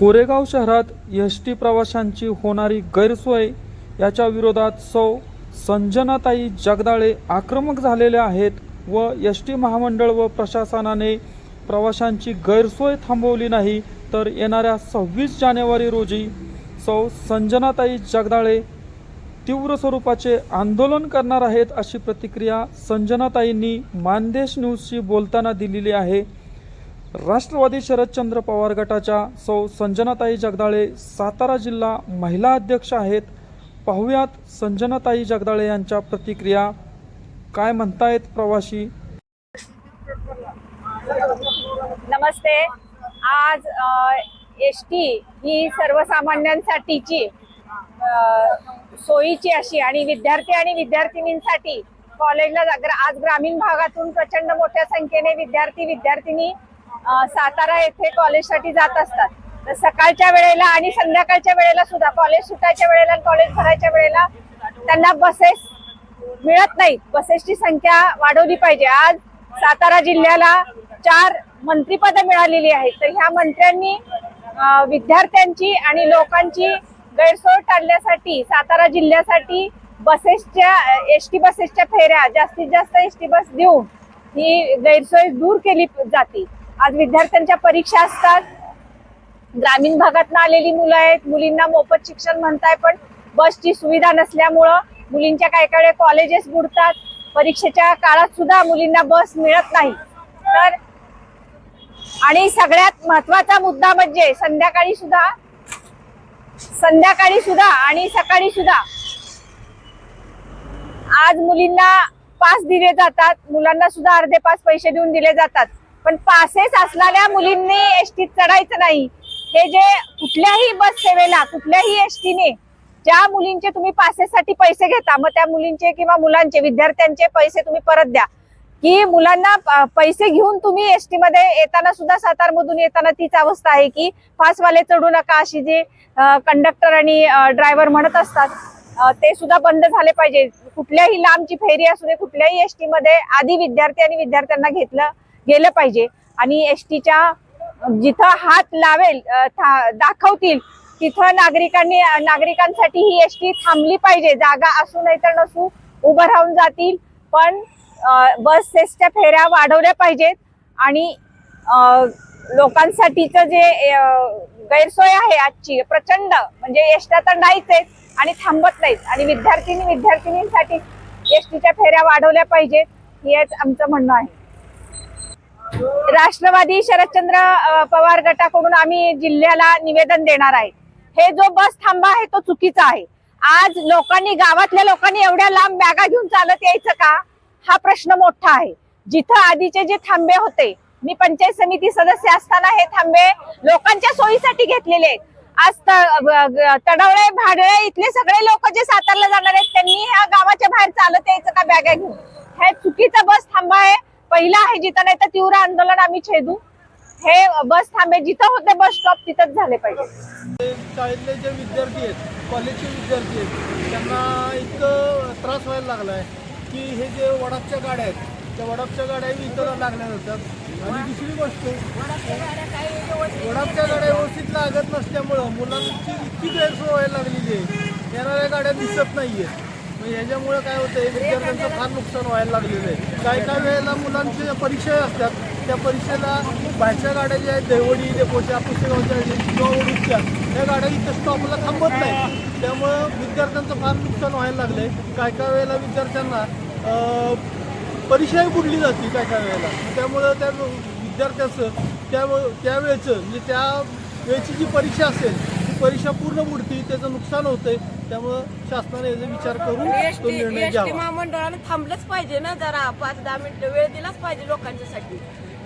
कोरेगाव शहरात S T प्रवाशांची होणारी गैरसोय याच्या विरोधात सौ संजनाताई जगदाळे आक्रमक झालेले आहेत व एस टी महामंडळ व प्रशासनाने प्रवाशांची गैरसोय थांबवली नाही तर येणाऱ्या सव्वीस जानेवारी रोजी सौ संजनाताई जगदाळे तीव्र स्वरूपाचे आंदोलन करणार आहेत अशी प्रतिक्रिया संजनाताईंनी मानदेश न्यूजशी बोलताना दिलेली आहे. राष्ट्रवादी शरदचंद्र पवार गटाच्या सौ संजनाताई जगदाळे सातारा जिल्हा महिला अध्यक्ष आहेत. पाहुयात संजनाताई जगदाळे यांच्या प्रतिक्रिया. काय म्हणतायत प्रवासी? नमस्ते. आज एस टी ही सर्वसामान्यांसाठीची सोयीची अशी आणि विद्यार्थी आणि विद्यार्थिनींसाठी कॉलेजला आज ग्रामीण भागातून प्रचंड मोठ्या संख्येने विद्यार्थी विद्यार्थिनी सातारा येथे कॉलेजसाठी जात असतात. तर सकाळच्या वेळेला आणि संध्याकाळच्या वेळेला सुद्धा कॉलेज सुटायच्या वेळेला कॉलेज भरायच्या वेळेला त्यांना बसेस मिळत नाहीत. बसेसची संख्या वाढवली पाहिजे. आज सातारा जिल्ह्याला चार मंत्रीपदं मिळालेली आहेत. तर ह्या मंत्र्यांनी विद्यार्थ्यांची आणि लोकांची गैरसोय टाळण्यासाठी सातारा जिल्ह्यासाठी बसेसच्या एस टी बसेसच्या फेऱ्या जास्तीत जास्त एस टी बस देऊन ही गैरसोय दूर केली जाते. आज विद्यार्थ्यांच्या परीक्षा असतात. ग्रामीण भागातनं आलेली मुलं आहेत. मुलींना मोफत शिक्षण म्हणताय पण बसची सुविधा नसल्यामुळं मुलींच्या काही काही कॉलेजेस बुडतात. परीक्षेच्या काळात सुद्धा मुलींना बस मिळत नाही. तर आणि सगळ्यात महत्त्वाचा मुद्दा म्हणजे संध्याकाळी सुद्धा संध्याकाळी सुद्धा आणि सकाळी सुद्धा आज मुलींना पास दिले जातात. मुलांना सुद्धा अर्धे पास पैसे देऊन दिले जातात. पण पासेस असणाऱ्या मुलींनी एसटीत चढायचं नाही. हे जे कुठल्याही बस सेवेला कुठल्याही एसटीने ज्या मुलींचे तुम्ही पासेससाठी पैसे घेता मग त्या मुलींचे किंवा मुलांचे विद्यार्थ्यांचे पैसे तुम्ही परत द्या. की मुलांना पैसे घेऊन तुम्ही एसटी मध्ये येताना सुद्धा सातार मधून येताना तीच अवस्था आहे की पासवाले चढू नका अशी जे कंडक्टर आणि ड्रायव्हर म्हणत असतात ते सुद्धा बंद झाले पाहिजे. कुठल्याही लांबची फेरी असू दे कुठल्याही एसटी मध्ये आधी विद्यार्थी आणि विद्यार्थ्यांना घेतलं गेलं पाहिजे. आणि एसटीच्या जिथं हात लावेल था- दाखवतील तिथं नागरिकांनी नागरिकांसाठी ही एसटी थांबली पाहिजे. जागा असू नाही तर नसू उभं राहून जातील. पण बसेसच्या फेऱ्या वाढवल्या पाहिजेत. आणि लोकांसाठीचं जे गैरसोय आहे आजची प्रचंड म्हणजे एसट्या तर नाहीच आहेत आणि थांबत नाहीत. आणि विद्यार्थिनी विद्यार्थिनींसाठी एसटीच्या फेऱ्या वाढवल्या पाहिजेत हेच आमचं म्हणणं आहे. राष्ट्रवादी शरदचंद्र पवार गटाकडून आम्ही जिल्ह्याला निवेदन देणार आहे. हे जो बस थांबा आहे तो चुकीचा आहे. आज लोकांनी गावातल्या लोकांनी एवढ्या लांब बॅगा घेऊन चालत यायचं का? हा प्रश्न मोठा आहे. जिथं आधीचे जे थांबे होते मी पंचायत समिती सदस्य असताना हे थांबे लोकांच्या सोयीसाठी घेतलेले आहेत. आज तडवळे भाडळे इथले सगळे लोक जे सातारला जाणार आहेत त्यांनी ह्या गावाच्या बाहेर चालत यायचं का बॅगा घेऊन? हे चुकीचा बस थांबा आहे. पहिला आहे जिथं नाही तर तीव्र आंदोलन आम्ही छेदू. हे बस थांबे जिथं होते बस स्टॉप तिथंच झाले पाहिजे. शाळेतले जे विद्यार्थी आहेत कॉलेजचे विद्यार्थी आहेत त्यांना इतकं त्रास व्हायला लागला आहे की हे जे वडापच्या गाड्या आहेत त्या वडापच्या गाड्या इतर लागल्या जातात. आणि दुसरी गोष्ट वडापच्या गाड्या व्यवस्थित लागत नसल्यामुळं मुलांची इतकी गैरसोय व्हायला लागलेली आहे. येणाऱ्या गाड्या दिसत नाही आहेत मग काय होतंय विद्यार्थ्यांचं फार नुकसान व्हायला लागलेलं आहे. काही काही वेळेला मुलांच्या परीक्षा असतात त्या परीक्षेला बाहेरच्या गाड्या ज्या आहेत देवडी डेपोच्या पुस्तकांच्या किंवा ओढूच्या त्या गाड्या इथं स्टॉपला थांबत नाही. त्यामुळं विद्यार्थ्यांचं फार नुकसान व्हायला लागलंय. काय काय वेळेला विद्यार्थ्यांना परीक्षाही बुडली जाते काय काय वेळेला. त्यामुळं त्या विद्यार्थ्याचं त्या त्यावेळेचं म्हणजे त्या वेळेची जी परीक्षा असेल परीक्षा पूर्ण बुडती त्याचं नुकसान होतंय. त्यामुळं शासनाने याचा विचार करून तो निर्णय एसटी घ्यावा महामंडळानं थांबलंच पाहिजे ना जरा. पाच दहा मिनिटं वेळ दिलाच पाहिजे लोकांच्यासाठी.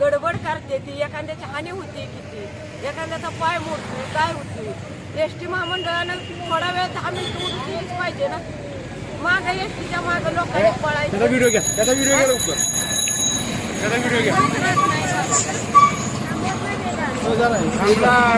गडबड करते ती. एखाद्याची हानी होते किती? एखाद्याचा पाय मोडतो काय होते एस टी महामंडळानं थोडा वेळ दहा मिनिटं उठून दिलीच पाहिजे ना. माग एस टीच्या माग लोकांनी पळायचं. व्हिडिओ घ्या. त्याचा व्हिडिओ घ्या लवकर. त्याचा व्हिडिओ घ्या. जरा